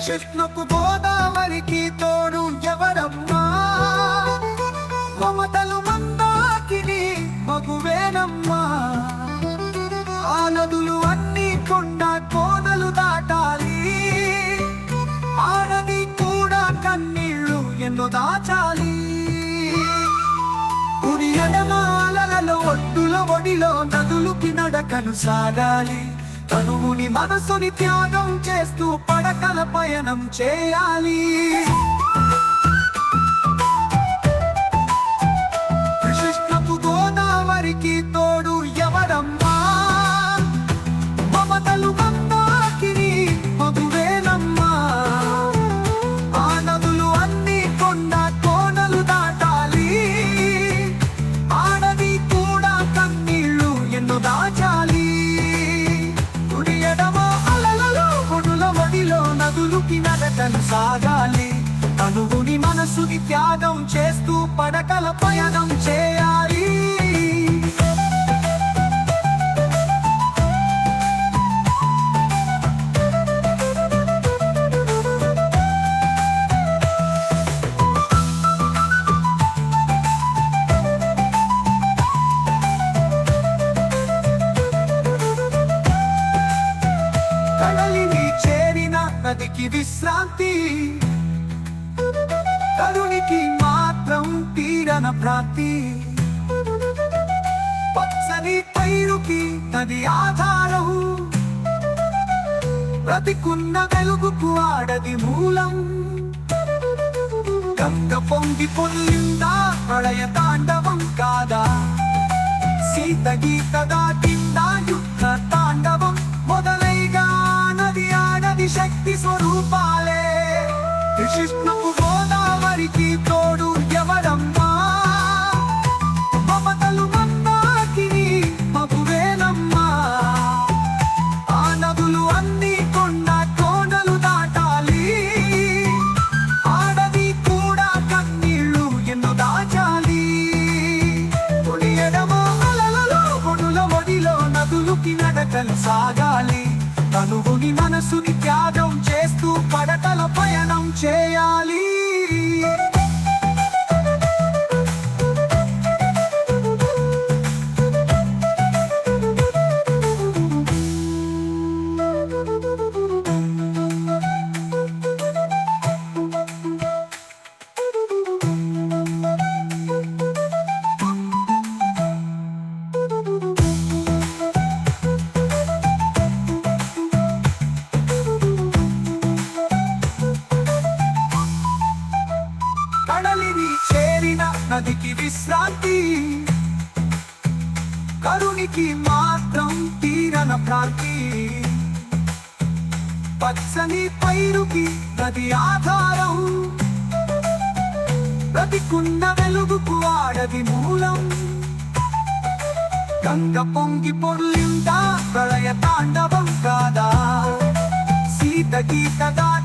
కృష్ణకు గోదావరికి తోడు ఎవరమ్మా? మమతలు మందాకిని మగువేనమ్మా. ఆ నదులు అన్ని కొండ కోనలు దాటాలి. ఆడది కూడా కన్నీళ్ళు ఎన్నో దాచాలి. కుడి ఎడమాలలో ఒడ్డుల ఒడిలో నదులుకి నడకను సాగాలి. తనువుని మనసుని త్యాగం చేస్తూ పడకల పయనం చేయాలి. తనువుని త్యాగం చేస్తూ పడకల పయనం చేయాలి. కళలిని చేరిన నదికి విశ్రాంతి. కరునికి మాత్రం తీరన ప్రాతి పచ్చని పైరుకి తది ఆధారం. బ్రతికున్న వెలుగుకు ఆడది మూలం. గంగ పొంగి పొల్లిందా ప్రళయ తాండవం కాదా? సీత గీత దాటిందా యుద్ధ తాండవం? మొదలైగా నది ఆడది శక్తి స్వరూపాలే. కృష్ణపు మనసుని త్యాగం చేస్తూ పడతల పయనం చేయాలి. వ్యాధికి విశ్రాంతి కరుణికి మాత్రం తీరన ప్రాంతి పచ్చని పైరుకి నది ఆధారం బ్రతికున్న వెలుగుకు ఆడది మూలం. గంగ పొంగి పొర్లిందా ప్రళయ తాండవం కాదా? సీత గీత దాటిందా